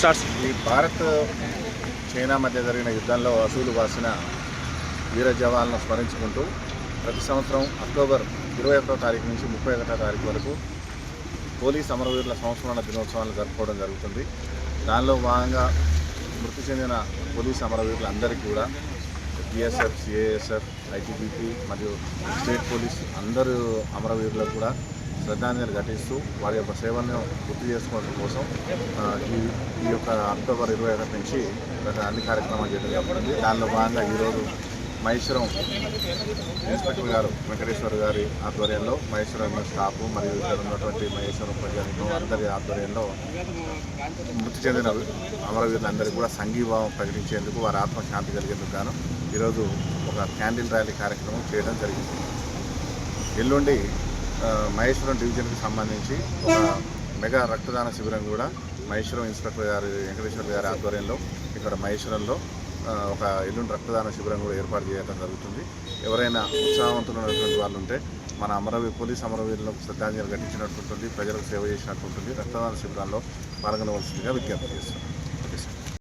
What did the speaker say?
Starts ఈ Bharat China మధ్య జరిగిన యుద్ధంలో అసూలు వాసిన వీర జవాన్లను స్మరించుకుంటూ ప్రతి సంవత్సరం అక్టోబర్ ఇరవై ఒకటో తారీఖు నుంచి ముప్పై ఒకటో తారీఖు వరకు పోలీస్ అమరవీరుల సంస్మరణ దినోత్సవాలు జరుపుకోవడం జరుగుతుంది. దానిలో భాగంగా మృతి చెందిన పోలీస్ అమరవీరులందరికీ కూడా బిఎస్ఎఫ్ సిఏఎస్ఎఫ్ ఐటీబీపీ మరియు స్టేట్ పోలీస్ అందరూ అమరవీరులకు కూడా శ్రద్ధాంజలి ఘటిస్తూ వారి యొక్క సేవలను గుర్తు చేసుకోవడం కోసం ఈ ఈ యొక్క అక్టోబర్ ఇరవై ఒకటి నుంచి అన్ని కార్యక్రమాలు చేయడం జరుగుతుంది. దానిలో భాగంగా ఈరోజు మహేశ్వరం ఇన్స్పెక్టర్ గారు వెంకటేశ్వర్ గారి ఆధ్వర్యంలో మహేశ్వరం స్టాఫ్ మరియు ఇక్కడ ఉన్నటువంటి మహేశ్వరం ప్రజలకు అందరి ఆధ్వర్యంలో మృతి చెందిన అమరవీరులందరికీ కూడా సంఘీభావం ప్రకటించేందుకు వారి ఆత్మశాంతి కలిగేందుకు గాను ఈరోజు ఒక క్యాండిల్ ర్యాలీ కార్యక్రమం చేయడం జరిగింది. ఎల్లుండి మహేశ్వరం డివిజన్కి సంబంధించి ఒక మెగా రక్తదాన శిబిరం కూడా మహేశ్వరం ఇన్స్పెక్టర్ గారి వెంకటేశ్వర గారి ఆధ్వర్యంలో ఇక్కడ మహేశ్వరంలో ఒక ఎల్లుండి రక్తదాన శిబిరం కూడా ఏర్పాటు చేయడం జరుగుతుంది. ఎవరైనా ఉత్సాహవంతులు ఉన్నటువంటి వాళ్ళు ఉంటే మన అమరవీ పోలీస్ అమరవీరులకు శ్రద్ధాంజలి ఘటించినట్టుంటుంది ప్రజలకు సేవ చేసినట్టుంటుంది. రక్తదాన శిబిరాల్లో పాల్గొనవలసిందిగా విజ్ఞప్తి చేస్తున్నాం.